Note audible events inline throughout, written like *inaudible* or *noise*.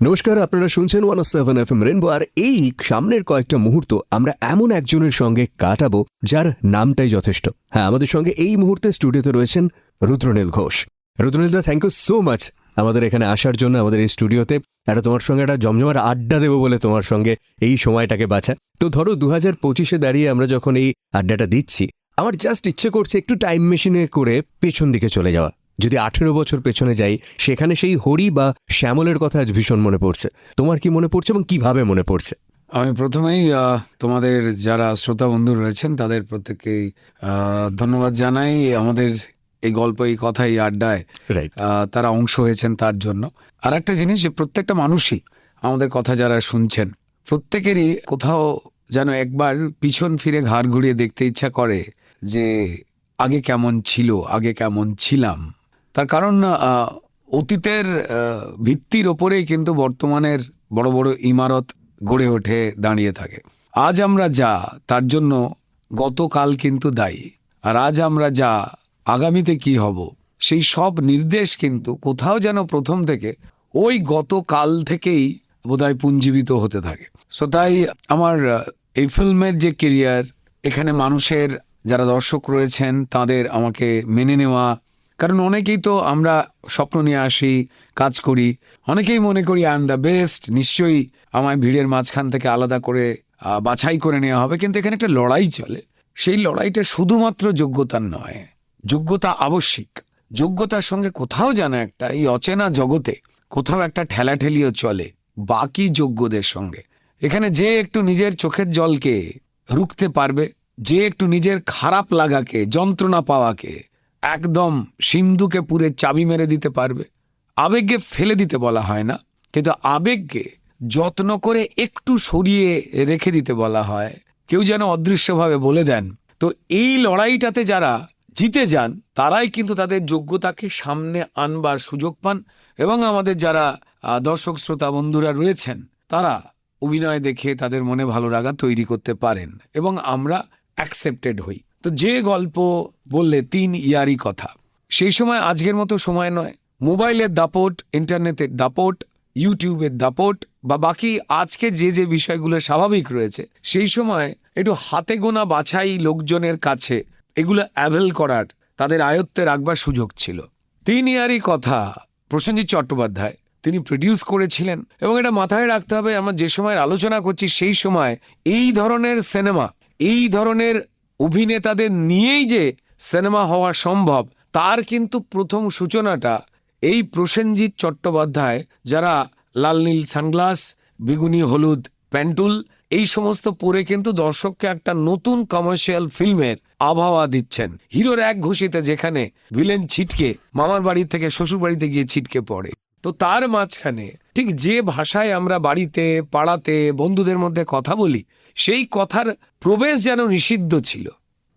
নমস্কার, আপনারা শুনছেন one of seven F M Rainbow আর এই সামনের কয়েকটা মুহূর্ত আমরা এমন একজনের সঙ্গে কাটাবো যার নামটাই যথেষ্ট। হ্যাঁ আমাদের সঙ্গে এই মুহূর্তে স্টুডিওতে রয়েছেন Rudranil Ghosh. Rudranil da thank you so much আমাদের এখানে আসার জন্য আমাদের এই স্টুডিওতে। একটা তোমার সঙ্গে একটা জমজমার আড্ডা দেবো বলে তোমার সঙ্গে এই সময়টাকে বাঁচা। তো ধরো দু হাজার পঁচিশে দাঁড়িয়ে আমরা যখন এই আড্ডাটা দিচ্ছি, আমার জাস্ট ইচ্ছে করছে একটু টাইম মেশিনে করে পেছন দিকে চলে যাওয়া। যদি আঠেরো বছর পেছনে যাই সেখানে সেই হরি বা শ্যামলের কথা আজ ভীষণ মনে পড়ছে। তোমার কি মনে পড়ছে এবং কীভাবে মনে পড়ছে? আমি প্রথমেই তোমাদের যারা শ্রোতা বন্ধু রয়েছেন তাদের প্রত্যেককেই ধন্যবাদ জানাই আমাদের এই গল্প এই কথা এই আড্ডায় রাইট তারা অংশ হয়েছেন তার জন্য। আর একটা জিনিস যে প্রত্যেকটা মানুষই আমাদের কথা যারা শুনছেন প্রত্যেকেরই কোথাও যেন একবার পিছন ফিরে ঘাড় ঘুরিয়ে দেখতে ইচ্ছা করে যে আগে কেমন ছিল আগে কেমন ছিলাম। তার কারণ অতীতের ভিত্তির ওপরেই কিন্তু বর্তমানের বড় বড় ইমারত গড়ে ওঠে, দাঁড়িয়ে থাকে। আজ আমরা যা, তার জন্য গতকাল কিন্তু দায়ী। আর আজ আমরা যা, আগামীতে কি হব, সেই সব নির্দেশ কিন্তু কোথাও যেন প্রথম থেকে ওই গতকাল থেকেই বোধহয় পুঞ্জীবিত হতে থাকে। সো তাই আমার এই ফিল্মের যে কেরিয়ার, এখানে মানুষের যারা দর্শক রয়েছেন, তাদের আমাকে মেনে নেওয়া কারণ অনেকেই তো আমরা স্বপ্ন নিয়ে আসি, কাজ করি। অনেকেই মনে করি আই এম দ্য বেস্ট নিশ্চয়ই আমায় ভিড়ের মাঝখান থেকে আলাদা করে বাছাই করে নেওয়া হবে। কিন্তু এখানে একটা লড়াই চলে। সেই লড়াইটা শুধুমাত্র যোগ্যতার নয়, যোগ্যতা আবশ্যিক। যোগ্যতার সঙ্গে কোথাও যেন একটা, এই অচেনা জগতে কোথাও একটা ঠেলাঠেলিও চলে, বাকি যোগ্যদের সঙ্গে। এখানে যে একটু নিজের চোখের জলকে রুখতে পারবে, যে একটু নিজের খারাপ লাগাকে, যন্ত্রণা পাওয়াকে একদম সিন্ধুকে পুরে চাবি মেরে দিতে পারবে। আবেগকে ফেলে দিতে বলা হয় না, কিন্তু আবেগকে যত্ন করে একটু সরিয়ে রেখে দিতে বলা হয়। কেউ যেন অদৃশ্যভাবে বলে দেন। তো এই লড়াইটাতে যারা জিতে যান, তারাই কিন্তু তাদের যোগ্যতাকে সামনে আনবার সুযোগ পান এবং আমাদের যারা দর্শক, শ্রোতা, বন্ধুরা রয়েছেন, তারা অভিনয় দেখে তাদের মনে ভালো লাগা তৈরি করতে পারেন এবং আমরা অ্যাকসেপ্টেড হই। তো যে গল্প বললে তিন ইয়ারই কথা, সেই সময় আজকের মতো সময় নয়। মোবাইলের দাপট, ইন্টারনেটের দাপট, ইউটিউবের দাপট, বা বাকি আজকে যে যে বিষয়গুলো স্বাভাবিক রয়েছে, সেই সময় একটু হাতে গোনা বাছাই লোকজনের কাছে এগুলো অ্যাভেল করার তাদের আয়ত্তে রাখবার সুযোগ ছিল। তিন ইয়ারই কথা প্রসেনজিৎ চট্টোপাধ্যায়, তিনি প্রডিউস করেছিলেন, এবং এটা মাথায় রাখতে হবে, আমরা যে সময় আলোচনা করছি সেই সময় এই ধরনের সিনেমা এই ধরনের অভিনেতাদের নিয়েই যে সিনেমা হওয়া সম্ভব, তার কিন্তু প্রথম সূচনাটা এই প্রসেনজিৎ চট্টোপাধ্যায়, যারা লাল নীল সানগ্লাস, বেগুনি হলুদ প্যান্টুল এই সমস্ত পরে কিন্তু দর্শককে একটা নতুন কমার্শিয়াল ফিল্মের আবহাওয়া দিচ্ছেন। হিরোর এক ঘুষিতে যেখানে ভিলেন ছিটকে, মামার বাড়ি থেকে শ্বশুর বাড়িতে গিয়ে ছিটকে পড়ে। তো তার মাঝখানে ঠিক যে ভাষায় আমরা বাড়িতে, পাড়াতে, বন্ধুদের মধ্যে কথা বলি, সেই কথার প্রবেশ যেন নিষিদ্ধ ছিল।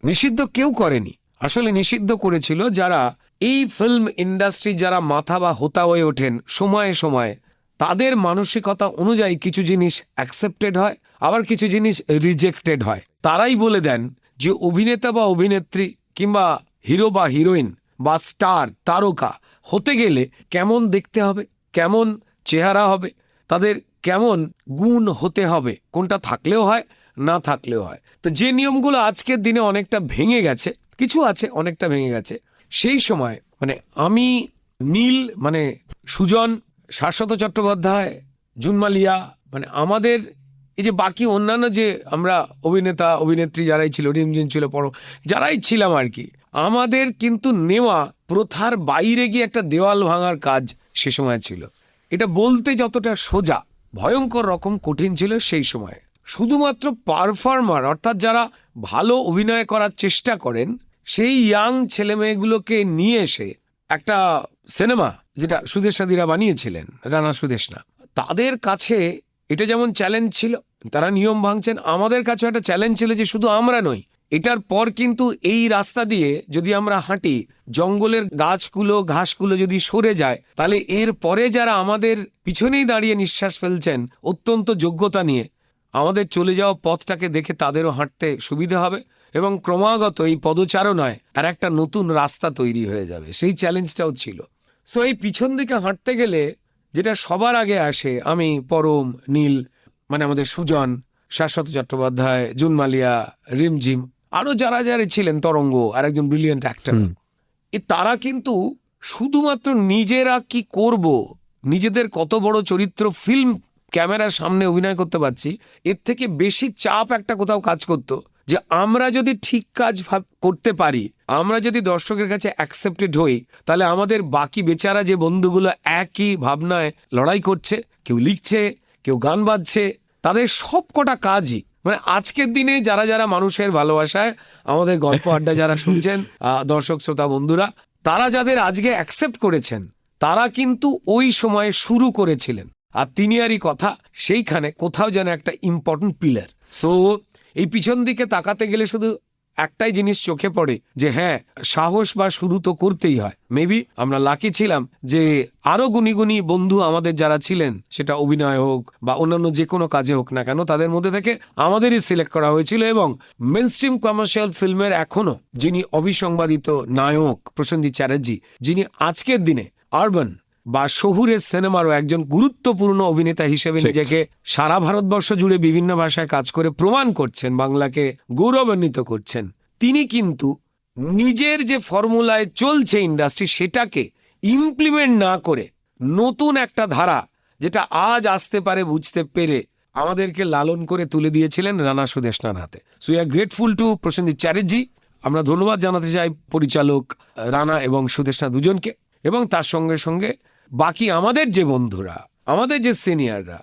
নিষিদ্ধ কেউ করেনি। আসলে নিষিদ্ধ করেছিল যারা এই ফিল্ম ইন্ডাস্ট্রি যারা মাথা বা হোতা হয়ে ওঠেন, সময়ে সময়ে। তাদের মানসিকতা অনুযায়ী কিছু জিনিস অ্যাকসেপ্টেড হয়, আবার কিছু জিনিস রিজেক্টেড হয়। তারাই বলে দেন যে অভিনেতা বা অভিনেত্রী কিংবা হিরো বা হিরোইন বা স্টার, তারকা হতে গেলে কেমন দেখতে হবে, কেমন চেহারা হবে, তাদের কেমন গুণ হতে হবে, কোনটা থাকলেও হয় না থাকলেও হয়। তো যে নিয়মগুলো আজকের দিনে অনেকটা ভেঙে গেছে, কিছু আছে অনেকটা ভেঙে গেছে, সেই সময় মানে আমি, নীল মানে সুজন, শাশ্বত চট্টোপাধ্যায়, জুনমালিয়া মানে আমাদের এই যে বাকি অন্যান্য যে আমরা অভিনেতা, অভিনেত্রী যারাই ছিল, রিমঝিম ছিল পড়ো যারাই ছিলাম আর কি, আমাদের কিন্তু নেওয়া প্রথার বাইরে গিয়ে একটা দেওয়াল ভাঙার কাজ সে সময় ছিল। এটা বলতে যতটা সোজা, ভয়ঙ্কর রকম কঠিন ছিল সেই সময়। শুধুমাত্র পারফর্মার, অর্থাৎ যারা ভালো অভিনয় করার চেষ্টা করেন, সেই ইয়াং ছেলেমেয়েগুলোকে নিয়ে এসে একটা সিনেমা যেটা সুদেশাদিরা বানিয়েছিলেন, রানা সুদেশনা তাদের কাছে এটা যেমন চ্যালেঞ্জ ছিল, তারা নিয়ম ভাঙছেন, আমাদের কাছে একটা চ্যালেঞ্জ ছিল যে শুধু আমরা নই, এটার পর কিন্তু এই রাস্তা দিয়ে যদি আমরা হাঁটি, জঙ্গলের গাছগুলো, ঘাসগুলো যদি সরে যায়, তাহলে এর পরে যারা আমাদের পিছনেই দাঁড়িয়ে নিঃশ্বাস ফেলছেন, অত্যন্ত যোগ্যতা নিয়ে আমাদের চলে যাওয়া পথটাকে দেখে তাদেরও হাঁটতে সুবিধে হবে এবং ক্রমাগত এই পদচারণায় আর একটা নতুন রাস্তা তৈরি হয়ে যাবে। সেই চ্যালেঞ্জটাও ছিল। সো এই পিছন দিকে হাঁটতে গেলে যেটা সবার আগে আসে আমি পরম নীল মানে আমাদের সুজন শাশ্বত চট্টোপাধ্যায় জুন মালিয়া রিমঝিম আরও যারা যারা ছিলেন তরঙ্গ আর একজন ব্রিলিয়েন্ট অ্যাক্টর এ তারা কিন্তু শুধুমাত্র নিজেরা কি করব নিজেদের কত বড় চরিত্র ফিল্ম ক্যামেরার সামনে অভিনয় করতে পারছি, এর থেকে বেশি চাপ একটা কোথাও কাজ করতো। যে আমরা যদি ঠিক কাজ করতে পারি, আমরা যদি দর্শকের কাছে অ্যাকসেপ্টেড হই, তাহলে আমাদের বাকি বেচারা যে বন্ধুগুলো একই ভাবনায় লড়াই করছে, কেউ লিখছে, কেউ গান বাজছে, তাদের সব কটা কাজই। মানে আজকের দিনে যারা যারা মানুষের ভালোবাসায়, আমাদের গল্প আড্ডা যারা শুনছেন দর্শক, শ্রোতা, বন্ধুরা, তারা যাদের আজকে অ্যাকসেপ্ট করেছেন, তারা কিন্তু ওই সময়ে শুরু করেছিলেন। আর তিনিয়ারই কথা, সেইখানে কোথাও যেন একটা ইম্পর্টেন্ট পিলার সো এই পিছন দিকে তাকাতে গেলে শুধু একটাই জিনিস চোখে পড়ে যে হ্যাঁ সাহস বা শুরু তো করতেই হয়। মেবি আমরা লাকি ছিলাম যে, আরও গুণী গুণী বন্ধু আমাদের যারা ছিলেন, সেটা অভিনয় হোক বা অন্যান্য যে কোনো কাজে হোক না কেন, তাদের মধ্যে থেকে আমাদেরই সিলেক্ট করা হয়েছিল এবং মেন স্ট্রিম কমার্শিয়াল ফিল্মের এখনও যিনি অবিসংবাদিত নায়ক প্রসেনজিৎ চ্যাটার্জি, যিনি আজকের দিনে আরবান বা শহুরের সিনেমারও একজন গুরুত্বপূর্ণ অভিনেতা হিসেবে নিজেকে সারা ভারতবর্ষ জুড়ে বিভিন্ন ভাষায় কাজ করে প্রমাণ করছেন বাংলাকে গৌরবান্বিত করছেন। তিনি কিন্তু নিজের যে ফর্মুলায় চলছে ইন্ডাস্ট্রি সেটাকে ইমপ্লিমেন্ট না করে নতুন একটা ধারা যেটা আজ আসতে পারে বুঝতে পেরে আমাদেরকে লালন করে তুলে দিয়েছিলেন রানা সুদেশনার হাতে। So are grateful to Prosenjit Chatterjee আমরা ধন্যবাদ জানাতে চাই পরিচালক রানা এবং সুদেশনা দুজনকে এবং তার সঙ্গে সঙ্গে বাকি আমাদের যে বন্ধুরা, আমাদের যে সিনিয়ররা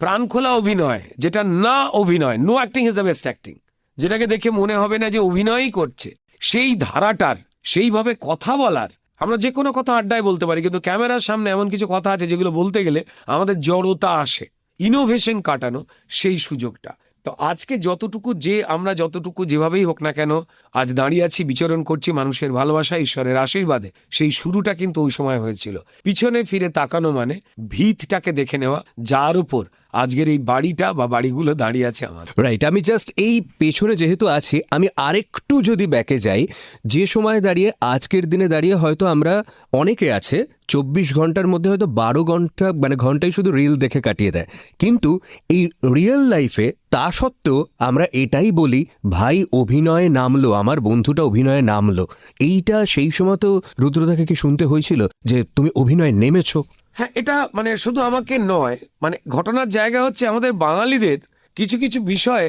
প্রাণখোলা অভিনয়, যেটা না অভিনয় no acting is the best acting যেটাকে দেখে মনে হবে না যে অভিনয়ই করছে, সেই ধারাটার, সেইভাবে কথা বলার, আমরা যে কোনো কথা আড্ডায় বলতে পারি, কিন্তু ক্যামেরার সামনে এমন কিছু কথা আছে যেগুলো বলতে গেলে আমাদের জড়তা আসে ইনোভেশন কাটানো সেই সুযোগটা। তো আজকে যতটুকু যে, আমরা যতটুকু যেভাবেই হোক না কেন আজ দাঁড়িয়ে আছি, বিচরণ করছি মানুষের ভালোবাসা, ঈশ্বরের আশীর্বাদে। সেই শুরুটা কিন্তু ওই সময় হয়েছিল। পিছনে ফিরে তাকানো মানে ভিতটাকে দেখে নেওয়া, যার উপর আজকের এই বাড়িটা বা বাড়িগুলো দাঁড়িয়ে আছে আমার। রাইট আমি জাস্ট এই পেছনে যেহেতু আছি, আমি আরেকটু যদি ব্যাকে যাই, যে সময় দাঁড়িয়ে আজকের দিনে দাঁড়িয়ে হয়তো আমরা অনেকে আছে, চব্বিশ ঘণ্টার মধ্যে হয়তো বারো ঘণ্টা মানে ঘন্টায় শুধু রিল দেখে কাটিয়ে দেয়। কিন্তু এই রিয়েল লাইফে তা সত্ত্বেও আমরা এটাই বলি, ভাই অভিনয়ে নামলো আমার বন্ধুটা অভিনয়ে নামলো। এইটা সেই সময় তো রুদ্রদাকে কি শুনতে হয়েছিল যে তুমি অভিনয়ে নেমেছো? হ্যাঁ এটা মানে শুধু আমাকে নয় মানে ঘটনার জায়গা হচ্ছে আমাদের বাঙালিদের কিছু কিছু বিষয়ে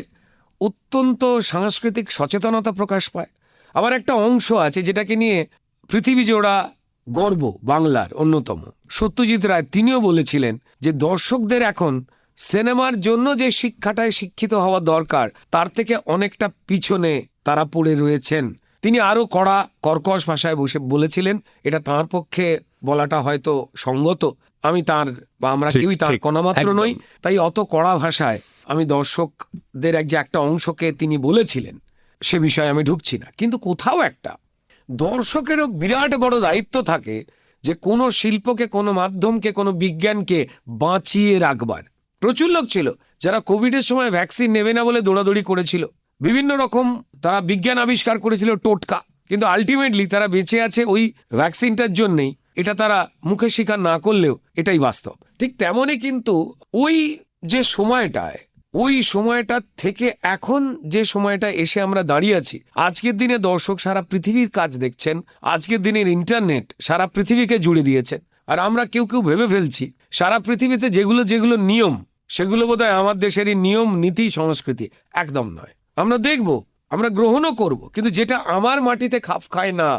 অত্যন্ত সাংস্কৃতিক সচেতনতা প্রকাশ পায়। আবার একটা অংশ আছে যেটাকে নিয়ে পৃথিবী জোড়া গর্ব বাংলার অন্যতম। সত্যজিৎ রায় তিনিও বলেছিলেন যে দর্শকদের এখন সিনেমার জন্য যে শিক্ষাটায় শিক্ষিত হওয়া দরকার, তার থেকে অনেকটা পিছনে তারা পড়ে রয়েছেন। তিনি আরও কড়া কর্কশ ভাষায় বসে বলেছিলেন এটা তার পক্ষে বলাটা হয়তো সঙ্গত। আমি তার বা আমরা কেউই তার কণামাত্র নই। তাই অত কড়া ভাষায় আমি দর্শকদের এক যে একটা অংশকে তিনি বলেছিলেন সে বিষয়ে আমি ঢুকছি না। কিন্তু কোথাও একটা দর্শকেরও বিরাট বড় দায়িত্ব থাকে যে কোনো শিল্পকে কোনো মাধ্যমকে কোনো বিজ্ঞানকে বাঁচিয়ে রাখবার। প্রচুর লোক ছিল যারা কোভিডের সময় ভ্যাকসিন নেবে না বলে দৌড়াদৌড়ি করেছিল। বিভিন্ন রকম তারা বিজ্ঞান আবিষ্কার করেছিল টোটকা। কিন্তু আলটিমেটলি তারা বেঁচে আছে ওই ভ্যাকসিনটার জন্যেই। এটা তারা মুখে স্বীকার না করলেও এটাই বাস্তব। ঠিক তেমনই কিন্তু ওই যে সময়টায়, ওই সময়টা থেকে এখন যে সময়টা এসে আমরা দাঁড়িয়ে আছি, আজকের দিনে দর্শক সারা পৃথিবীর কাজ দেখছেন, আজকের দিনের ইন্টারনেট সারা পৃথিবীকে জুড়ে দিয়েছে। আর আমরা কেউ কেউ ভেবে ফেলছি, সারা পৃথিবীতে যেগুলো যেগুলো নিয়ম, সেগুলো বোধহয় আমার দেশেরই নিয়ম, নীতি, সংস্কৃতি, একদম নয়। আমরা দেখব, আমরা গ্রহণও করব, কিন্তু যেটা আমার মাটিতে খাপ খায় না,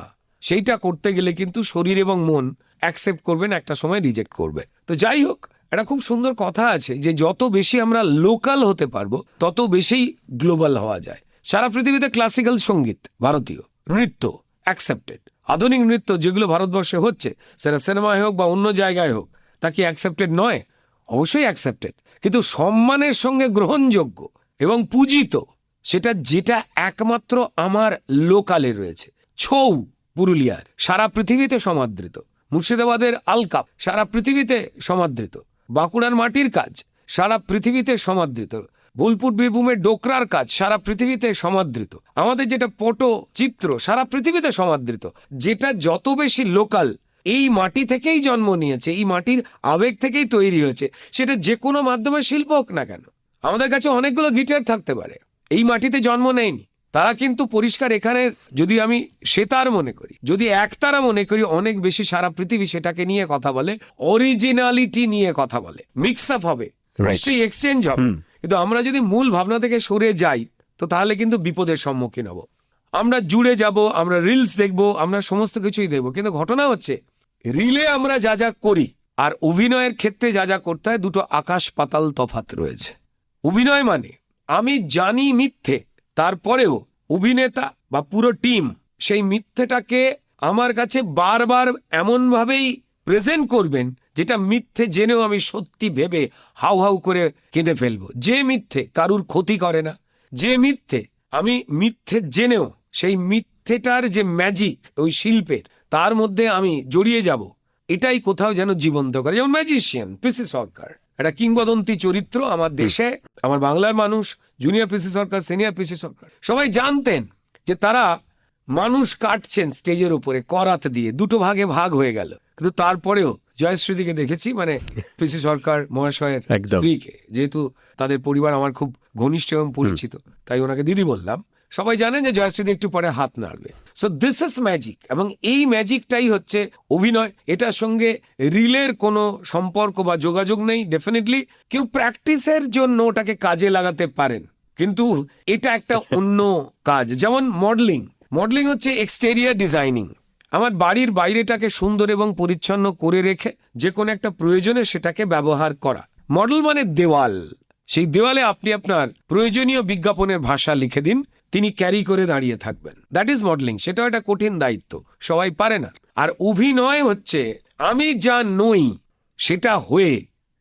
সেইটা করতে গেলে কিন্তু শরীর এবং মন অ্যাকসেপ্ট করবেন একটা সময় রিজেক্ট করবে। তো যাই হোক, একটা খুব সুন্দর কথা আছে যে যত বেশি আমরা লোকাল হতে পারব, তত বেশি গ্লোবাল হওয়া যায়। সারা পৃথিবীতে ক্লাসিক্যাল সংগীত, ভারতীয়, নৃত্য অ্যাকসেপ্টেড আধুনিক নৃত্য যেগুলো ভারতবর্ষে হচ্ছে, সেটা সিনেমায় হোক বা অন্য জায়গায় হোক, তা কি অ্যাকসেপ্টেড নয়? অবশ্যই অ্যাকসেপ্টেড কিন্তু সম্মানের সঙ্গে গ্রহণযোগ্য এবং পূজিত সেটা যেটা একমাত্র আমার লোকালে রয়েছে। ছৌ, পুরুলিয়ার, সারা পৃথিবীতে সমাদৃত। মুর্শিদাবাদের আলকাপ, সারা পৃথিবীতে সমাদৃত। বাঁকুড়ার মাটির কাজ, সারা পৃথিবীতে সমাদৃত। বোলপুর, বীরভূমের ডোকরার কাজ, সারা পৃথিবীতে সমাদৃত। আমাদের যেটা পটো চিত্র, সারা পৃথিবীতে সমাদৃত। যেটা যত বেশি লোকাল, এই মাটি থেকেই জন্ম নিয়েছে, এই মাটির আবেগ থেকেই তৈরি হয়েছে। সেটা যে কোনো মাধ্যমে শিল্প হোক না কেন। আমাদের কাছে অনেকগুলো গিটার থাকতে পারে। এই মাটিতে জন্ম নেয়নি। তারা কিন্তু পরিষ্কার এখানে যদি আমি সেতার মনে করি যদি একতারা মনে করি অনেক বেশি সারা পৃথিবী সেটাকে নিয়ে কথা বলে অরিজিনালিটি নিয়ে কথা বলে। মিক্স আপ হবে। নিশ্চয়ই এক্সচেঞ্জ হবে। কিন্তু আমরা যদি মূল ভাবনা থেকে সরে যাই তো তাহলে কিন্তু বিপদের সম্মুখীন হব। আমরা জুড়ে যাব আমরা রিলস দেখব আমরা সমস্ত কিছুই দেখব। কিন্তু ঘটনা হচ্ছে রিলে আমরা যা যা করি আর অভিনয়ের ক্ষেত্রে যা যা করতে হয় দুটো আকাশ পাতাল তফাত রয়েছে। অভিনয় মানে আমি জানি মিথ্যে। তারপরেও অভিনেতা বা পুরো টিম সেই মিথ্যেটাকে আমার কাছে বারবার এমনভাবেই প্রেজেন্ট করবেন, যেটা মিথ্যে জেনেও আমি সত্যি ভেবে হাউ হাউ করে কেঁদে ফেলব। যে মিথ্যে কারুর ক্ষতি করে না। যে মিথ্যে আমি মিথ্যে জেনেও সেই মিথ্যেটার যে ম্যাজিক ওই শিল্পের, তার মধ্যে আমি জড়িয়ে যাব। এটাই কোথাও যেন জীবন্ত করে। যেমন ম্যাজিশিয়ান পিসি সরকার একটা কিংবদন্তি চরিত্র আমার দেশে আমার বাংলার মানুষ জুনিয়র পিসি সরকার সিনিয়র পিসি সরকার। সবাই জানতেন যে তারা মানুষ কাটছেন স্টেজের উপরে করাত দিয়ে দুটো ভাগে ভাগ হয়ে গেল। কিন্তু তারপরেও জয়শ্রীদিকে দেখেছি মানে *laughs* পিসি সরকার মহাশয়ের স্ত্রীকে। যেহেতু তাদের পরিবার আমার খুব ঘনিষ্ঠ এবং পরিচিত তাই ওনাকে দিদি বললাম। সবাই জানেন যে জয়শ্রীদি একটু পরে হাত নাড়বে। সো দিস ইজ ম্যাজিক এবং এই ম্যাজিকটাই হচ্ছে অভিনয়। এটার সঙ্গে রিলের কোনো সম্পর্ক বা যোগাযোগ নেই ডেফিনেটলি কেউ প্র্যাকটিসের জন্য ওটাকে কাজে লাগাতে পারেন কিন্তু এটা একটা *laughs* অন্য কাজ। যেমন মডেলিং মডেলিং হচ্ছে এক্সটেরিয়ার ডিজাইনিং আমার বাড়ির বাইরেটাকে সুন্দর এবং পরিচ্ছন্ন করে রেখে যে কোনো একটা প্রয়োজনে সেটাকে ব্যবহার করা। মডেল মানে দেওয়াল। সেই দেওয়ালে আপনি আপনার প্রয়োজনীয় বিজ্ঞাপনের ভাষা লিখে দিন। তিনি ক্যারি করে দাঁড়িয়ে থাকবেন। দ্যাট ইজ মডেলিং সেটাও একটা কঠিন দায়িত্ব, সবাই পারে না। আর অভিনয় হচ্ছে, আমি যা নই, সেটা হয়ে,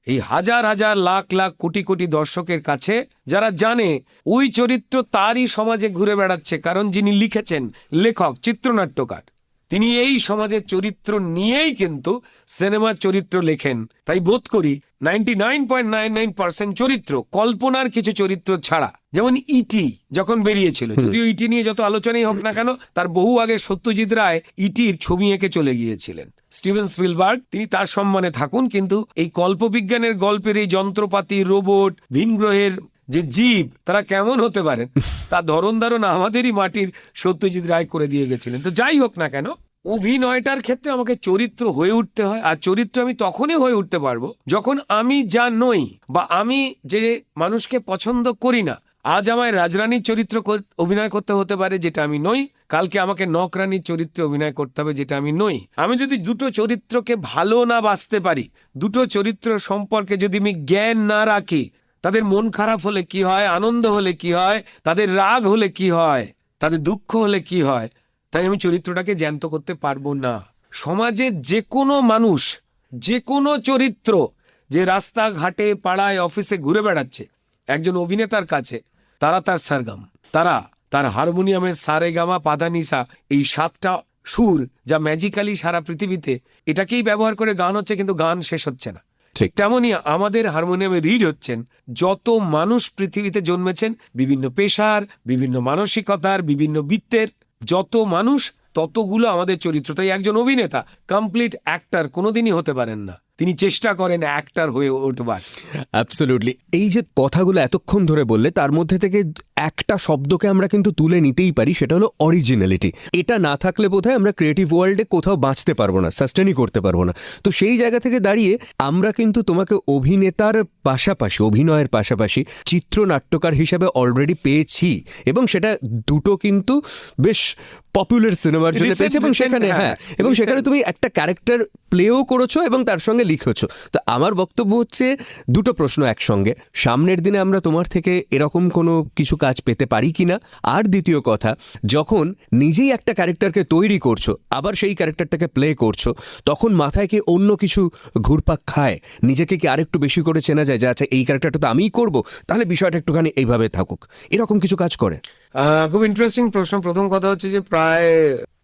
এই হাজার হাজার লাখ লাখ কোটি কোটি দর্শকের কাছে, যারা জানে, ওই চরিত্র তারই সমাজে ঘুরে বেড়াচ্ছে, কারণ যিনি লিখেছেন, লেখক, চিত্রনাট্যকার। তিনি এই সমাজের চরিত্র নিয়েই কিন্তু সিনেমার চরিত্র লেখেন। তাই বোধ করি ninety nine point nine nine percent চরিত্র কল্পনার কিছু চরিত্র ছাড়া। যেমন ইটি যখন বেরিয়েছিল যদিও ইটি নিয়ে যত আলোচনাই হোক না কেন তার বহু আগে সত্যজিৎ রায় ইটির ছবি এঁকে চলে গিয়েছিলেন। স্টিভেন স্পিলবার্গ তিনি তার সম্মানে থাকুন কিন্তু এই কল্পবিজ্ঞানের গল্পের এই যন্ত্রপাতি রোবট ভিনগ্রহের যে জীব তারা কেমন হতে পারেন তার ধরন ধারণ আমাদেরই মাটির সত্যজিৎ রায় করে দিয়ে গেছিলেন। তো যাই হোক না কেন অভিনয়টার ক্ষেত্রে আমাকে চরিত্র হয়ে উঠতে হয় আর চরিত্র আমি তখনই হয়ে উঠতে পারব যখন আমি যা নই বা আমি যে মানুষকে পছন্দ করি না আজ আমায় রাজরানীর চরিত্র অভিনয় করতে হতে পারে যেটা আমি নই কালকে আমাকে নকরানীর চরিত্রে অভিনয় করতে হবে যেটা আমি নই। আমি যদি দুটো চরিত্রকে ভালো না বাঁচতে পারি দুটো চরিত্র সম্পর্কে যদি আমি জ্ঞান না রাখি তাদের মন খারাপ হলে কি হয়? আনন্দ হলে কি হয়? তাদের রাগ হলে কি হয়? তাদের দুঃখ হলে কি হয়? তাই আমি চরিত্রটাকে জ্যান্ত করতে পারব না। সমাজে যে কোনো মানুষ যে কোনো চরিত্র যে রাস্তাঘাটে, পাড়ায়, অফিসে ঘুরে বেড়াচ্ছে, একজন অভিনেতার কাছে, তারা তার সারগাম। তারা তার হারমোনিয়ামের সারে গামা পাদানিসা, এই সাতটা সুর যা ম্যাজিক্যালি সারা পৃথিবীতে এটাকেই ব্যবহার করে গান হচ্ছে কিন্তু গান শেষ হচ্ছে না। ঠিক। তেমনই আমাদের হারমোনিয়ামে রিড হচ্ছেন। যত মানুষ পৃথিবীতে জন্মেছেন, বিভিন্ন পেশার, বিভিন্ন মানসিকতার, বিভিন্ন বৃত্তের, যত মানুষ, ততগুলো আমাদের চরিত্র তাই একজন অভিনেতা। কমপ্লিট অ্যাক্টার কোনোদিনই হতে পারেন না। তিনি চেষ্টা করেন অ্যাক্টার হয়ে উঠবার। অ্যাবসলিউটলি এই যে কথাগুলো এতক্ষণ ধরে বললে, তার মধ্যে থেকে একটা শব্দকে আমরা কিন্তু তুলে নিতেই পারি, সেটা হলো অরিজিনালিটি এটা না থাকলে বোধহয় আমরা ক্রিয়েটিভ ওয়ার্ল্ডে কোথাও বাঁচতে পারব না সাস্টেনই করতে পারব না। তো সেই জায়গা থেকে দাঁড়িয়ে আমরা কিন্তু তোমাকে অভিনেতার পাশাপাশি, অভিনয়ের পাশাপাশি, চিত্রনাট্যকার হিসাবে অলরেডি পেয়েছি। এবং সেটা দুটো কিন্তু বেশ পপুলার সিনেমার জন্য পেয়েছি এবং সেখানে হ্যাঁ, হ্যাঁ এবং সেখানে তুমি একটা ক্যারেক্টার প্লেও করেছ এবং তার সঙ্গে লিখেছো। তো আমার বক্তব্য হচ্ছে দুটো প্রশ্ন একসঙ্গে। সামনের দিনে আমরা তোমার থেকে এরকম কোনো কিছু কাজ পেতে পারি কিনা? আর দ্বিতীয় কথা যখন নিজেই একটা ক্যারেক্টারকে তৈরি করছ আবার সেই ক্যারেক্টারটাকে প্লে করছ তখন মাথায় কি অন্য কিছু ঘুরপাক খায়? নিজেকে কি আরেকটু বেশি করে চেনা যায় যে আচ্ছা এই ক্যারেক্টারটা তো আমিই করব? তাহলে বিষয়টা একটুখানি এইভাবে থাকুক। এরকম কিছু কাজ করে? খুব ইন্টারেস্টিং প্রশ্ন। প্রথম কথা হচ্ছে যে প্রায়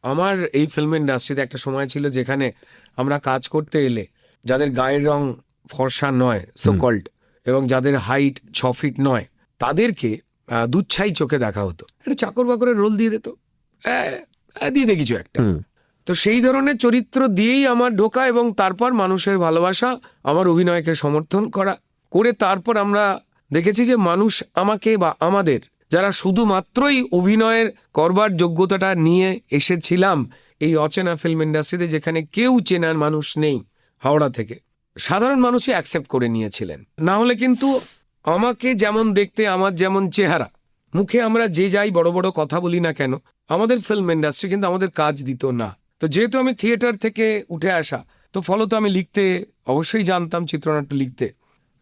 আমার এই ফিল্ম ইন্ডাস্ট্রিতে একটা সময় ছিল যেখানে আমরা কাজ করতে এলে যাদের গায়ের রং ফর্সা নয় সো কল্ড এবং যাদের হাইট ছ ফিট নয় তাদেরকে দুচ্ছাই চোখে দেখা হতো। একটা চাকর বাকরের রোল দিয়ে দিত। দিয়ে দে কিছু একটা। তো সেই ধরনের চরিত্র দিয়েই আমার ঢোকা এবং তারপর মানুষের ভালোবাসা আমার অভিনয়কে সমর্থন করা করে তারপর আমরা দেখেছি যে মানুষ আমাকে বা আমাদের যারা শুধুমাত্রই অভিনয়ের করবার যোগ্যতাটা নিয়ে এসেছিলাম এই অচেনা ফিল্ম ইন্ডাস্ট্রিতে যেখানে কেউ চেনার মানুষ নেই হাওড়া থেকে। সাধারণ মানুষই অ্যাকসেপ্ট করে নিয়েছিলেন। না হলে কিন্তু আমাকে যেমন দেখতে, আমার যেমন চেহারা, মুখে আমরা যে যাই বড় বড় কথা বলি না কেন, আমাদের ফিল্ম ইন্ডাস্ট্রি কিন্তু আমাদের কাজ দিত না। তো যেহেতু আমি থিয়েটার থেকে উঠে আসা, তো ফলত আমি লিখতে, অবশ্যই জানতাম চিত্রনাট্য লিখতে।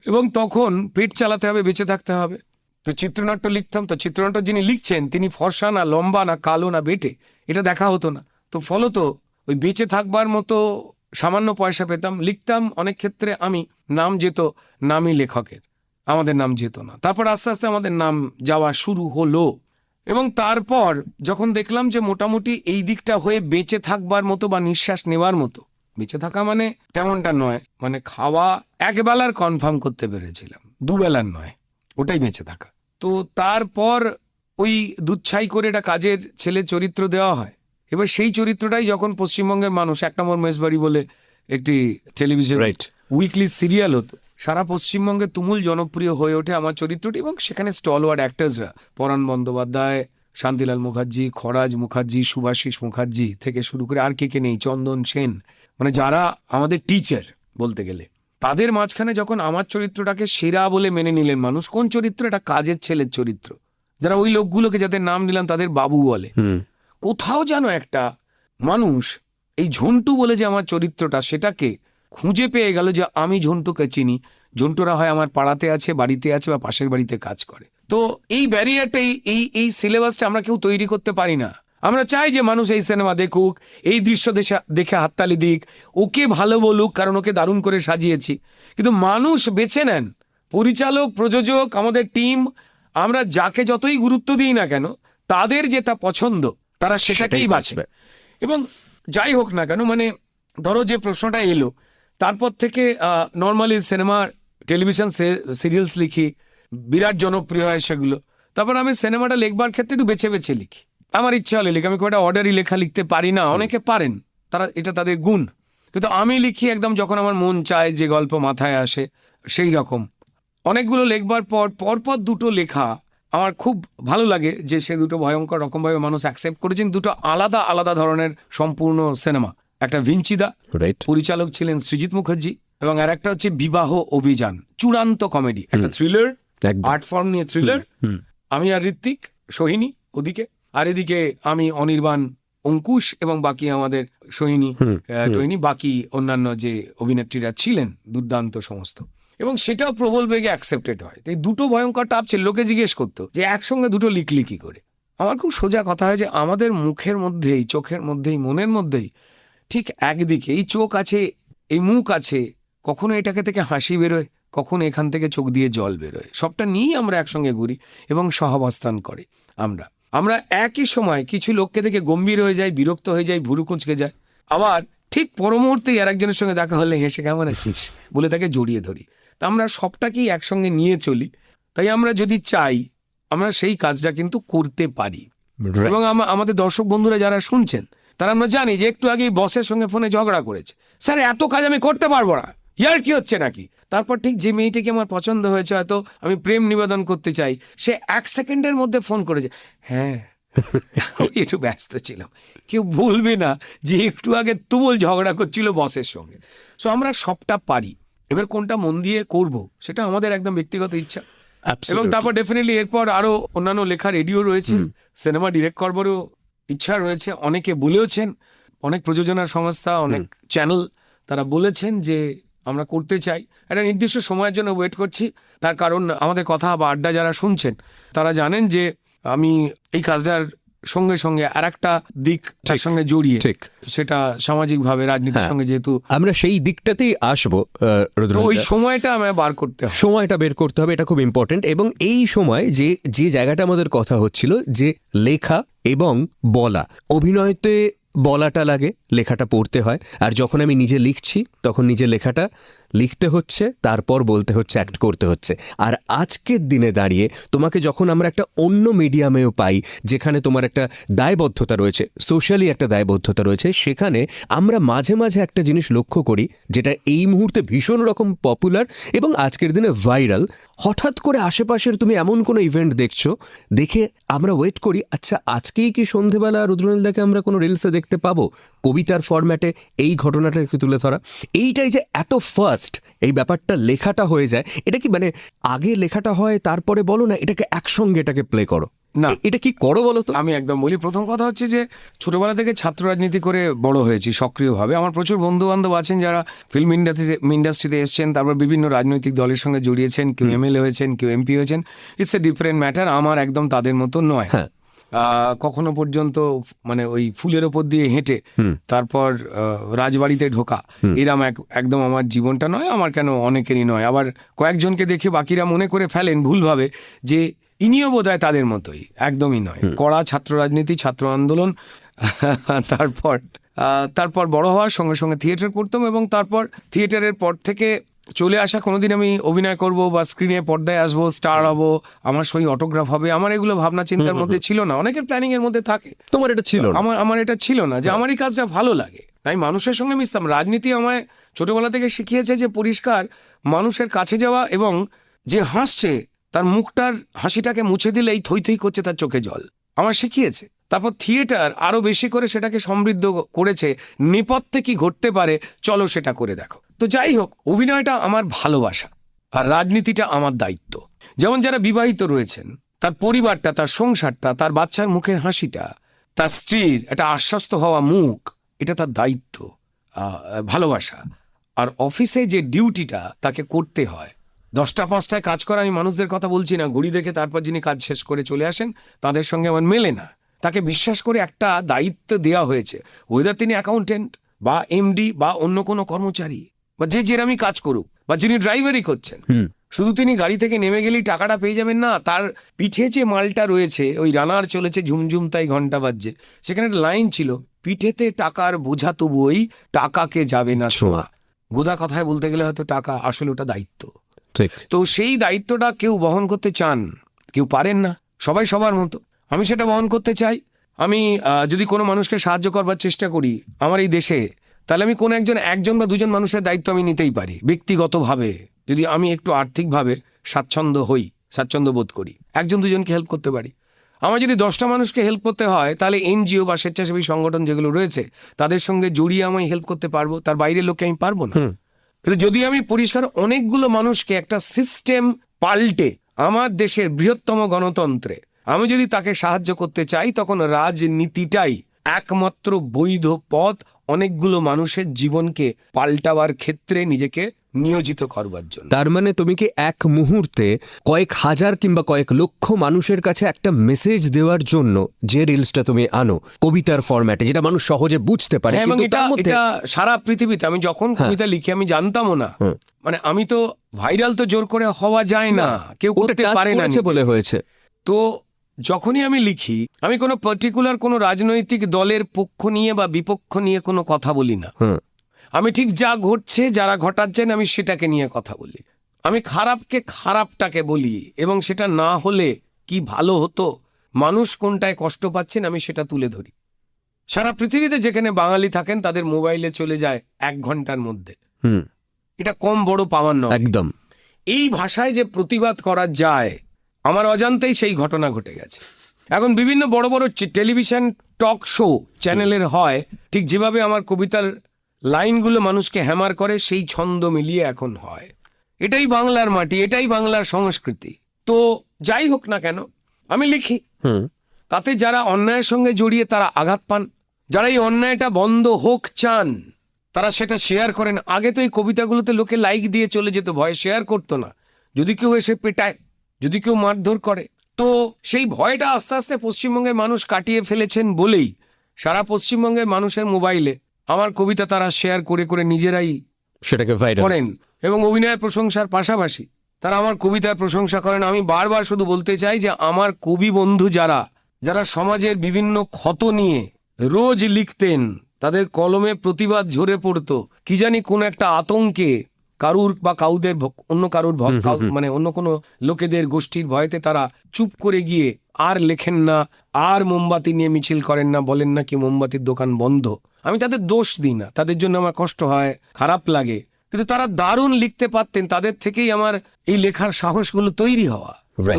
এবং তখন পেট চালাতে হবে, বেঁচে থাকতে হবে। তো চিত্রনাট্য লিখতাম, তো চিত্রনাট্য যিনি লিখছেন, তিনি ফর্সা না লম্বা না কালো না বেটে, এটা দেখা হতো না। তো ফলত ওই বেঁচে থাকবার মতো সামান্য পয়সা পেতাম। লিখতাম অনেক ক্ষেত্রে আমি নাম যেত নামই লেখকের, আমাদের নাম যেত না। তারপর আস্তে আস্তে আমাদের নাম যাওয়া শুরু হলো। এবং তারপর যখন দেখলাম যে মোটামুটি এই দিকটা হয়ে বেঁচে থাকবার মতো বা নিঃশ্বাস নেওয়ার মতো, বেঁচে থাকা মানে তেমনটা নয় মানে খাওয়া একবেলার কনফার্ম করতে পেরেছিলাম, দুবেলার নয়, ওটাই বেঁচে থাকা। তো তারপর ওই দুচ্ছাই করে এটা কাজের ছেলে চরিত্র দেওয়া হয়। এবার সেই চরিত্রটাই যখন পশ্চিমবঙ্গের মানুষ এক নম্বর মেজবাড়ি বলে একটি টেলিভিশন রাইট উইকলি সিরিয়াল হতো সারা পশ্চিমবঙ্গে তুমুল জনপ্রিয় হয়ে ওঠে আমার চরিত্রটি এবং সেখানে স্টলওয়ার্ড অ্যাক্টার্সরা পরাণ বন্দ্যোপাধ্যায় শান্তিলাল মুখার্জি খরাজ মুখার্জি সুভাষিস মুখার্জি থেকে শুরু করে আর কে কে নেই চন্দন সেন মানে যারা আমাদের টিচার বলতে গেলে। তাদের মাঝখানে যখন আমার চরিত্রটাকে সেরা বলে মেনে নিলেন মানুষ কোন চরিত্র? এটা কাজের ছেলের চরিত্র। যারা ওই লোকগুলোকে যাদের নাম নিলাম তাদের বাবু বলে। কোথাও যেন একটা মানুষ এই ঝন্টু বলে যে আমার চরিত্রটা সেটাকে খুঁজে পেয়ে গেল যে আমি ঝন্টুকে চিনি। ঝন্টুরা হয় আমার পাড়াতে আছে বাড়িতে আছে বা পাশের বাড়িতে কাজ করে। তো এই ব্যারিয়ারটা এই এই এই সিলেবাসটা আমরা কেউ তৈরি করতে পারি না। আমরা চাই যে মানুষ এই সিনেমা দেখুক এই দৃশ্য দেশে দেখে হাততালি দিক ওকে ভালো বলুক কারণ ওকে দারুণ করে সাজিয়েছি। কিন্তু মানুষ বেছে নেন পরিচালক প্রযোজক আমাদের টিম আমরা যাকে যতই গুরুত্ব দিই না কেন তাদের যেটা পছন্দ তারা সেটাকেই সেটাই বাঁচবে এবং যাই হোক না কেন মানে ধরো যে প্রশ্নটা এলো তারপর থেকে নর্মালি সিনেমা টেলিভিশন সিরিয়ালস লিখি বিরাট জনপ্রিয় হয় সেগুলো। তারপর আমি সিনেমাটা লিখবার ক্ষেত্রে একটু বেছে বেছে লিখি। আমার ইচ্ছা হলে লিখি আমি খুব একটা অর্ডারই লেখা লিখতে পারি না। অনেকে পারেন তারা এটা তাদের গুণ। কিন্তু আমি লিখি একদম যখন আমার মন চায় যে গল্প মাথায় আসে সেই রকম। অনেকগুলো লেখবার পর পরপর দুটো লেখা আমার খুব ভালো লাগে যে সে দুটো ভয়ঙ্কর রকমভাবে মানুষ অ্যাকসেপ্ট করেছেন দুটো আলাদা আলাদা ধরনের সম্পূর্ণ সিনেমা একটা ভিঞ্চিদা রাইট পরিচালক ছিলেন সৃজিত মুখার্জি এবং আর একটা হচ্ছে বিবাহ অভিযান চূড়ান্ত কমেডি একটা থ্রিলার আর্ট ফর্ম নিয়ে থ্রিলার। আমি আর ঋত্বিক সোহিনী ওদিকে। আর এদিকে আমি অনির্বাণ অঙ্কুশ এবং বাকি আমাদের আহ, টোহিনী বাকি অন্যান্য যে অভিনেত্রীরা ছিলেন দুর্দান্ত সমস্ত। এবং সেটাও প্রবল বেগে অ্যাকসেপ্টেড হয়। এই দুটো ভয়ঙ্কর টাপ ছিল লোকে জিজ্ঞেস করতো যে একসঙ্গে দুটো লিখলি কি করে? আমার খুব সোজা কথা হয় যে আমাদের মুখের মধ্যেই চোখের মধ্যেই মনের মধ্যেই ঠিক একদিকে এই চোখ আছে এই মুখ আছে কখনো এটাকে থেকে হাসি বেরোয় কখনো এখান থেকে চোখ দিয়ে জল বেরোয়। সবটা নিয়েই আমরা একসঙ্গে ঘুরি এবং সহাবস্থান করে আমরা। আমরা একই সময় কিছু লোককে দেখে গম্ভীর হয়ে যাই বিরক্ত হয়ে যাই ভুরু কুঁচকে যায় আবার ঠিক পর মুহূর্তেই আর একজনের সঙ্গে দেখা হলে হেসে কেমন আছিস? বলে তাকে জড়িয়ে ধরি। তা আমরা সবটাকেই একসঙ্গে নিয়ে চলি। তাই আমরা যদি চাই আমরা সেই কাজটা কিন্তু করতে পারি। এবং আমাদের দর্শক বন্ধুরা যারা শুনছেন তারা আমরা জানি যে একটু আগেই বসের সঙ্গে ফোনে ঝগড়া করেছে। স্যার এত কাজ আমি করতে পারব না। ইয়ার কি হচ্ছে নাকি? তারপর ঠিক যে মেয়েটিকে আমার পছন্দ হয়েছে হয়তো আমি প্রেম নিবেদন করতে চাই সে এক সেকেন্ডের মধ্যে ফোন করেছে হ্যাঁ একটু ব্যস্ত ছিলাম। কেউ বলবে না যে একটু আগে তুমুল ঝগড়া করছিল বসের সঙ্গে। সো আমরা সবটা পারি। এবার কোনটা মন দিয়ে করব সেটা আমাদের একদম ব্যক্তিগত ইচ্ছা। এবং তারপর ডেফিনেটলি এরপর আরও অন্যান্য লেখা রেডিও রয়েছে সিনেমা ডিরেক্ট করবারও ইচ্ছা রয়েছে। অনেকে বলেওছেন অনেক প্রযোজনা সংস্থা অনেক চ্যানেল তারা বলেছেন যে আমরা করতে চাই। একটা নির্দিষ্ট সময়ের জন্য ওয়েট করছি। তার কারণ আমাদের কথা বা আড্ডা যারা শুনছেন তারা জানেন যে আমি এই কাজটার সঙ্গে সঙ্গে আর একটা দিক তার সঙ্গে জড়িয়ে ঠিক। সেটা সামাজিকভাবে রাজনীতির হ্যাঁ। সঙ্গে যেহেতু আমরা সেই দিকটাতেই আসব ওই সময়টা আমায় বার করতে হবে। সময়টা বের করতে হবে এটা খুব ইম্পর্টেন্ট এবং এই সময় যে যে জায়গাটা আমাদের কথা হচ্ছিল যে লেখা এবং বলা অভিনয়তে বলাটা লাগে লেখাটা পড়তে হয়। আর যখন আমি নিজে লিখছি তখন নিজে লেখাটা লিখতে হচ্ছে, তারপর বলতে হচ্ছে অ্যাক্ট করতে হচ্ছে। আর আজকের দিনে দাঁড়িয়ে তোমাকে যখন আমরা একটা অন্য মিডিয়ামেও পাই, যেখানে তোমার একটা দায়বদ্ধতা রয়েছে সোশ্যালি একটা দায়বদ্ধতা রয়েছে, সেখানে আমরা মাঝে মাঝে একটা জিনিস লক্ষ্য করি, যেটা এই মুহূর্তে ভীষণ রকম পপুলার এবং আজকের দিনে ভাইরাল হঠাৎ করে আশেপাশের তুমি এমন কোনো ইভেন্ট দেখছ, দেখে আমরা ওয়েট করি আচ্ছা আজকেই কি সন্ধেবেলা রুদ্রনীলদাকে আমরা কোনো রিলসে দেখতে পাবো? কবিতার ফরম্যাটে এই ঘটনাটাকে তুলে ধরা। এইটাই যে এত ফার্স্ট এই ব্যাপারটা লেখাটা হয়ে যায়। এটা কি মানে আগে লেখাটা হয় তারপরে বলো না এটাকে একসঙ্গে এটাকে প্লে করো? না। এটা কি করো বলো তো? আমি একদম বলি প্রথম কথা হচ্ছে যে ছোটবেলা থেকে ছাত্র রাজনীতি করে বড় হয়েছি সক্রিয়ভাবে। আমার প্রচুর বন্ধু বান্ধব আছেন যারা ফিল্ম ইন্ডাস্ট্রিতে ইন্ডাস্ট্রিতে এসছেন তারপর বিভিন্ন রাজনৈতিক দলের সঙ্গে জড়িয়েছেন কেউ এমএলএ হয়েছেন কেউ এমপি হয়েছেন। ইটস এ ডিফারেন্ট ম্যাটার আমার একদম তাদের মতো নয়। হ্যাঁ। কখনো পর্যন্ত মানে ওই ফুলের ওপর দিয়ে হেঁটে তারপর রাজবাড়িতে ঢোকা। এরম এক একদম আমার জীবনটা নয় আমার কেন অনেকেরই নয়। আবার কয়েকজনকে দেখে বাকিরা মনে করে ফেলেন ভুলভাবে যে ইনিও বোধ হয় তাদের মতোই একদমই নয়। কড়া ছাত্র রাজনীতি ছাত্র আন্দোলন *laughs* তারপর আহ, তারপর বড় হওয়ার সঙ্গে সঙ্গে থিয়েটার করতাম এবং তারপর থিয়েটারের পর থেকে চলে আসা কোনোদিন আমি অভিনয় করব বা স্ক্রিনে পর্দায় আসব স্টার হব আমার সই অটোগ্রাফ হবে আমার এগুলো ভাবনা চিন্তার মধ্যে ছিল না। অনেকের প্ল্যানিং এর মধ্যে থাকে। তোমার এটা ছিল আমার আমার এটা ছিল না যে আমার এই কাজটা ভালো লাগে। তাই মানুষের সঙ্গে মিশতাম। রাজনীতি আমায় ছোটবেলা থেকে শিখিয়েছে যে পরিষ্কার মানুষের কাছে যাওয়া এবং যে হাসছে তার মুখটার হাসিটাকে মুছে দিলে এই থই থই করছে তার চোখে জল। আমার শিখিয়েছে। তারপর থিয়েটার আরও বেশি করে সেটাকে সমৃদ্ধ করেছে। নেপথ্যে কি ঘটতে পারে চলো সেটা করে দেখো। তো যাই হোক, অভিনয়টা আমার ভালোবাসা আর রাজনীতিটা আমার দায়িত্ব। যেমন যারা বিবাহিত রয়েছেন, তার পরিবারটা, তার সংসারটা, তার বাচ্চার মুখের হাসিটা, তার স্ত্রীর একটা আশ্বস্ত হওয়া মুখ, এটা তার দায়িত্ব ভালোবাসা। আর অফিসে যে ডিউটিটা তাকে করতে হয়, দশটা পাঁচটায় কাজ করা আমি মানুষদের কথা বলছি না, ঘড়ি দেখে তারপর যিনি কাজ শেষ করে চলে আসেন, তাদের সঙ্গে আমার মেলে না। তাকে বিশ্বাস করে একটা দায়িত্ব দেওয়া হয়েছে ওয়েদার তিনি অ্যাকাউন্টেন্ট বা এমডি বা অন্য কোনো কর্মচারী। বা যে যেরামই কাজ করুক বা যিনি ড্রাইভারই করছেন শুধু তিনি গাড়ি থেকে নেমে গেলেই টাকাটা পেয়ে যাবেন না তার পিঠে যে মালটা রয়েছে ওই রানার চলেছে ঝুমঝুম তাই ঘণ্টা বাজছে সেখানে একটা লাইন ছিল পিঠেতে টাকার বোঝা তবুই টাকাকে যাবে না ছোঁয়া। গোদা কথায় বলতে গেলে হয়তো টাকা আসলে ওটা দায়িত্ব। ঠিক। তো সেই দায়িত্বটা কেউ বহন করতে চান কেউ পারেন না সবাই সবার মতো। আমি সেটা বহন করতে চাই। আমি যদি কোনো মানুষকে সাহায্য করবার চেষ্টা করি আমার এই দেশে তাহলে আমি কোনো একজন একজন বা দুজন মানুষের দায়িত্ব আমি নিতেই পারি ব্যক্তিগতভাবে। যদি আমি একটু আর্থিকভাবে স্বাচ্ছন্দ্য হই স্বাচ্ছন্দ্য বোধ করি একজন দুজনকে হেল্প করতে পারি। আমার যদি দশটা মানুষকে হেল্প করতে হয় তাহলে এনজিও বা স্বেচ্ছাসেবী সংগঠন যেগুলো রয়েছে তাদের সঙ্গে জড়িয়ে আমি হেল্প করতে পারব তার বাইরের লোককে আমি পারব না। কিন্তু যদি আমি পরিষ্কার অনেকগুলো মানুষকে একটা সিস্টেম পাল্টে আমার দেশের বৃহত্তম গণতন্ত্রে আমি যদি তাকে সাহায্য করতে চাই তখন রাজনীতিটাই একমাত্র বৈধ পথ অনেকগুলো মানুষের জীবনকে পাল্টাবার ক্ষেত্রে নিজেকে নিয়োজিত করবার জন্য। তার মানে তুমি কি এক মুহূর্তে কয়েক হাজার কিংবা কয়েক লক্ষ মানুষের কাছে একটা মেসেজ দেওয়ার জন্য যে রিলসটা তুমি আনো কবিতার ফরম্যাটে যেটা মানুষ সহজে বুঝতে পারে হ্যাঁ, এবং এটা এটা সারা পৃথিবীতে আমি যখন কবিতা লিখি আমি জানতামও না। মানে আমি তো ভাইরাল তো জোর করে হওয়া যায় না। কেউ করতে পারে না বলে হয়েছে। তো যখনই আমি লিখি আমি কোনো পার্টিকুলার কোনো রাজনৈতিক দলের পক্ষ নিয়ে বা বিপক্ষ নিয়ে কোনো কথা বলি না। আমি ঠিক যা ঘটছে যারা ঘটাচ্ছেন আমি সেটাকে নিয়ে কথা বলি। আমি খারাপকে খারাপটাকে বলি এবং সেটা না হলে কি ভালো হতো মানুষ কোনটায় কষ্ট পাচ্ছেন আমি সেটা তুলে ধরি। সারা পৃথিবীতে যেখানে বাঙালি থাকেন তাদের মোবাইলে চলে যায় এক ঘণ্টার মধ্যে। হুম। এটা কম বড় পাওয়ার নয়। একদম। এই ভাষায় যে প্রতিবাদ করা যায় আমার অজান্তেই সেই ঘটনা ঘটে গেছে। এখন বিভিন্ন বড় বড় টেলিভিশন টক শো চ্যানেলের হয় ঠিক যেভাবে আমার কবিতার লাইনগুলো মানুষকে হ্যামার করে সেই ছন্দ মিলিয়ে এখন হয়। এটাই বাংলার মাটি এটাই বাংলার সংস্কৃতি। তো যাই হোক না কেন আমি লিখি। হুম। তাতে যারা অন্যায়ের সঙ্গে জড়িয়ে তারা আঘাত পান। যারা এই অন্যায়টা বন্ধ হোক চান তারা সেটা শেয়ার করেন। আগে তো এই কবিতাগুলোতে লোকে লাইক দিয়ে চলে যেত ভয় শেয়ার করতো না। যদি কেউ এসে পেটায় যদি কেউ মারধর করে। তো সেই ভয়টা আস্তে আস্তে পশ্চিমবঙ্গের মানুষ কাটিয়ে ফেলেছেন বলেই সারা পশ্চিমবঙ্গের মানুষের মোবাইলে আমার কবিতা তারা শেয়ার করে করে নিজেরাই সেটাকে করেন এবং অভিনয়ের প্রশংসার পাশাপাশি তারা আমার কবিতার প্রশংসা করেন। আমি বারবার শুধু বলতে চাই যে আমার কবি বন্ধু যারা যারা সমাজের বিভিন্ন ক্ষত নিয়ে রোজ লিখতেন তাদের কলমে প্রতিবাদ ঝরে পড়তো। কি জানি কোন একটা আতঙ্কে কারুর বা কাউদের অন্য কারুর মানে অন্য কোনো লোকেদের গোষ্ঠীর ভয়েতে তারা চুপ করে গিয়ে আর লেখেন না আর মোমবাতি নিয়ে মিছিল করেন না বলেন না কি মোমবাতির দোকান বন্ধ। আমি তাদের দোষ দিই না তাদের জন্য আমার কষ্ট হয় খারাপ লাগে। কিন্তু তারা দারুণ লিখতে পারতেন তাদের থেকেই আমার এই লেখার সাহসগুলো তৈরি হওয়া।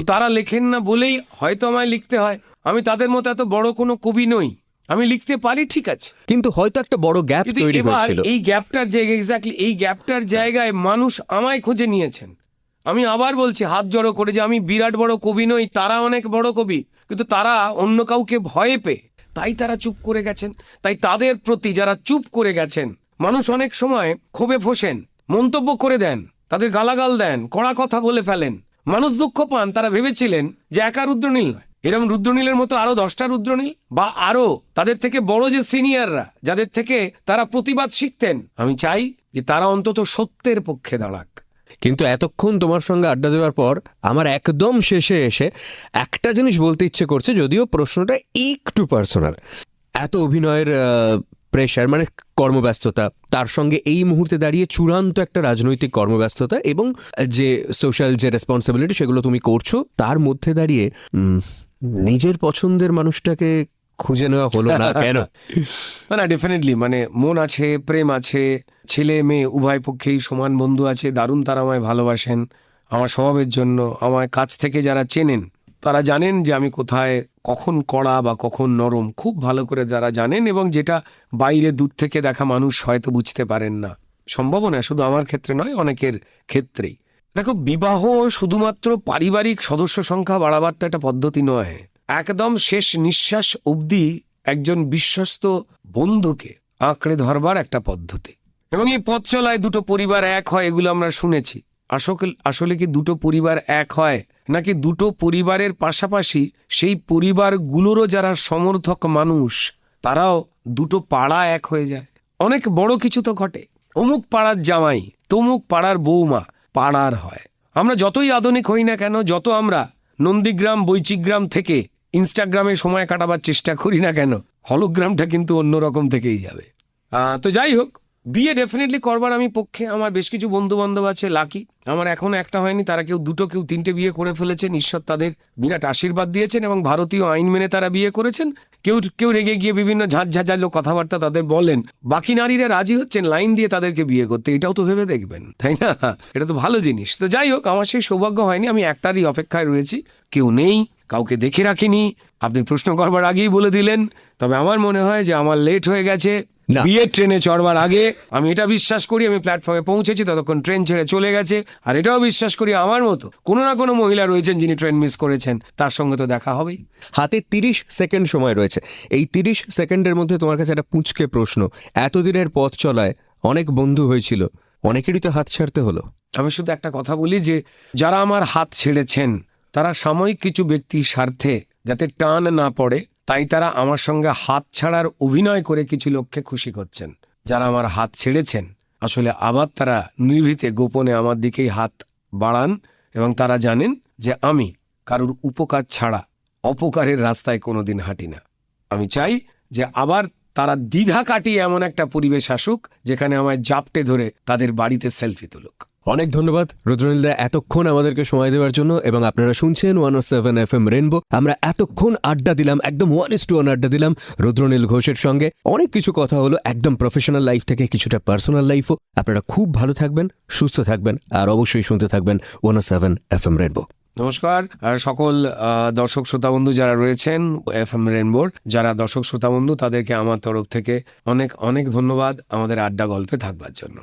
তারা লেখেন না বলেই হয়তো আমায় লিখতে হয়। আমি তাদের মতো এত বড় কোনো কবি নই। আমি লিখতে পারি ঠিক আছে। কিন্তু হয়তো একটা বড় গ্যাপ কিন্তু তৈরি এবার হয়েছিল। এই গ্যাপটার জায়গায় এক্স্যাক্টলি এই গ্যাপটার জায়গায় মানুষ আমায় খুঁজে নিয়েছেন। আমি আবার বলছি হাত জড়ো করে যে আমি বিরাট বড় কবি নই তারা অনেক বড় কবি কিন্তু তারা অন্য কাউকে ভয়ে পেয়ে তাই তারা চুপ করে গেছেন তাই তাদের প্রতি যারা চুপ করে গেছেন মানুষ অনেক সময় ক্ষোভে ফোসেন মন্তব্য করে দেন তাদের গালাগাল দেন কড়া কথা বলে ফেলেন। মানুষ দুঃখ পান তারা ভেবেছিলেন যে একা রুদ্রনীল নয়। এরকম রুদ্রনীলের মতো আরও দশটা রুদ্রনীল বা আরও তাদের থেকে বড় যে সিনিয়ররা, যাদের থেকে তারা প্রতিবাদ শিখতেন, আমি চাই যে তারা অন্তত সত্যের পক্ষে দাঁড়াক। কিন্তু এতক্ষণ তোমার সঙ্গে আড্ডা দেওয়ার পর আমার একদম শেষে এসে একটা জিনিস বলতে ইচ্ছে করছে, যদিও প্রশ্নটা একটু পার্সোনাল এত অভিনয়ের প্রেশার মানে কর্মব্যস্ততা। তার সঙ্গে এই মুহূর্তে দাঁড়িয়ে চূড়ান্ত একটা রাজনৈতিক কর্মব্যস্ততা এবং যে সোশ্যাল যে রেসপন্সিবিলিটি সেগুলো তুমি করছ, তার মধ্যে দাঁড়িয়ে নিজের পছন্দের মানুষটাকে খুঁজে নেওয়া হলো না কেন? না ডেফিনেটলি মানে মন আছে, প্রেম আছে, ছেলে, মেয়ে, উভয় পক্ষেই সমান বন্ধু আছে, দারুণ তারা আমায় ভালোবাসেন। আমার স্বভাবের জন্য, আমায় কাছ থেকে যারা চেনেন তারা জানেন যে আমি কোথায় কখন কড়া বা কখন নরম। খুব ভালো করে তারা জানেন এবং যেটা বাইরে দূর থেকে দেখা মানুষ হয়তো বুঝতে পারেন না। সম্ভব না শুধু আমার ক্ষেত্রে নয়, অনেকের ক্ষেত্রেই। দেখো, বিবাহ শুধুমাত্র পারিবারিক সদস্য সংখ্যা বাড়াবার তো একটা পদ্ধতি নয়। একদম শেষ নিঃশ্বাস অবধি একজন বিশ্বস্ত বন্ধুকে আঁকড়ে ধরবার একটা পদ্ধতি। এবং এই পথ চলায় দুটো পরিবার এক হয়, এগুলো আমরা শুনেছি। আসলে আসলে কি দুটো পরিবার এক হয়? নাকি দুটো পরিবারের পাশাপাশি সেই পরিবারগুলোরও যারা সমর্থক মানুষ, তারাও দুটো পাড়া এক হয়ে যায়? অনেক বড় কিছু তো ঘটে। অমুক পাড়ার জামাই, তমুক পাড়ার বৌমা পাড়ার হয়। আমরা যতই আধুনিক হই না কেন, যত আমরা নন্দীগ্রাম, বৈচিগ্রাম থেকে ইনস্টাগ্রামে সময় কাটাবার চেষ্টা করি না কেন, হলোগ্রামটা কিন্তু অন্যরকম থেকেই যাবে। তো যাই হোক বিয়ে ডেফিনেটলি করবার আমি পক্ষে। আমার বেশ কিছু বন্ধু বান্ধব আছে লাকি আমার এখনও একটা হয়নি, তারা কেউ দুটো, কেউ তিনটে বিয়ে করে ফেলেছেন। ঈশ্বর তাদের বিরাট আশীর্বাদ দিয়েছেন এবং ভারতীয় আইন মেনে তারা বিয়ে করেছেন। কেউ কেউ রেগে গিয়ে বিভিন্ন ঝাঁঝ ঝাঁঝালো কথাবার্তা তাদের বলেন। বাকি নারীরা রাজি হচ্ছেন, লাইন দিয়ে তাদেরকে বিয়ে করতে। এটাও তো ভেবে দেখবেন, তাই না? এটা তো ভালো জিনিস। তো যাই হোক, আমার সেই সৌভাগ্য হয়নি, আমি একটারই অপেক্ষায় রয়েছি। কেউ নেই, কাউকে দেখে রাখিনি। আপনি প্রশ্ন করবার আগেই বলে দিলেন। তবে আমার মনে হয় যে আমার লেট হয়ে গেছে। না। বিয়ের ট্রেনে চড়বার আগে আমি এটা বিশ্বাস করি আমি প্ল্যাটফর্মে পৌঁছেছি ততক্ষণ ট্রেন ছেড়ে চলে গেছে। আর এটাও বিশ্বাস করি আমার মতো কোনো না কোনো মহিলা রয়েছেন যিনি ট্রেন মিস করেছেন। তার সঙ্গে তো দেখা হবেই। হাতে তিরিশ সেকেন্ড সময় রয়েছে। এই তিরিশ সেকেন্ডের মধ্যে তোমার কাছে একটা পুঁচকে প্রশ্ন। এতদিনের পথ চলায় অনেক বন্ধু হয়েছিল অনেকেরই তো হাত ছাড়তে হলো। আমি শুধু একটা কথা বলি যে যারা আমার হাত ছেড়েছেন তারা সাময়িক কিছু ব্যক্তির স্বার্থে যাতে টান না পড়ে তাই তারা আমার সঙ্গে হাত ছাড়ার অভিনয় করে কিছু লোককে খুশি করছেন। যারা আমার হাত ছেড়েছেন, আসলে আবার তারা নির্ভীতে গোপনে আমার দিকেই হাত বাড়ান এবং তারা জানেন যে আমি কারুর উপকার ছাড়া অপকারের রাস্তায় কোনোদিন হাঁটি না। আমি চাই যে আবার তারা দ্বিধা কাটিয়ে এমন একটা পরিবেশ আসুক, যেখানে আমায় জাপটে ধরে তাদের বাড়িতে সেলফি তুলুক। অনেক ধন্যবাদ রুদ্রনীলদা এতক্ষণ আমাদেরকে সময় দেওয়ার জন্য এবং আপনারা শুনছেন one o seven F M Rainbow আমরা এতক্ষণ আড্ডা দিলাম, একদম ওয়ান ইস টু ওয়ান আড্ডা দিলাম রুদ্রনীল ঘোষের সঙ্গে। অনেক কিছু কথা হলো, একদম প্রফেশনাল লাইফ থেকে, কিছুটা পার্সোনাল লাইফও আপনারা খুব ভালো থাকবেন, সুস্থ থাকবেন, আর অবশ্যই শুনতে থাকবেন one o seven F M Rainbow নমস্কার সকল দর্শক, শ্রোতা বন্ধু যারা রয়েছেন এফ এম রেনবোর যারা দর্শক, শ্রোতা বন্ধু, তাদেরকে আমার তরফ থেকে অনেক অনেক ধন্যবাদ আমাদের আড্ডা গল্পে থাকবার জন্য।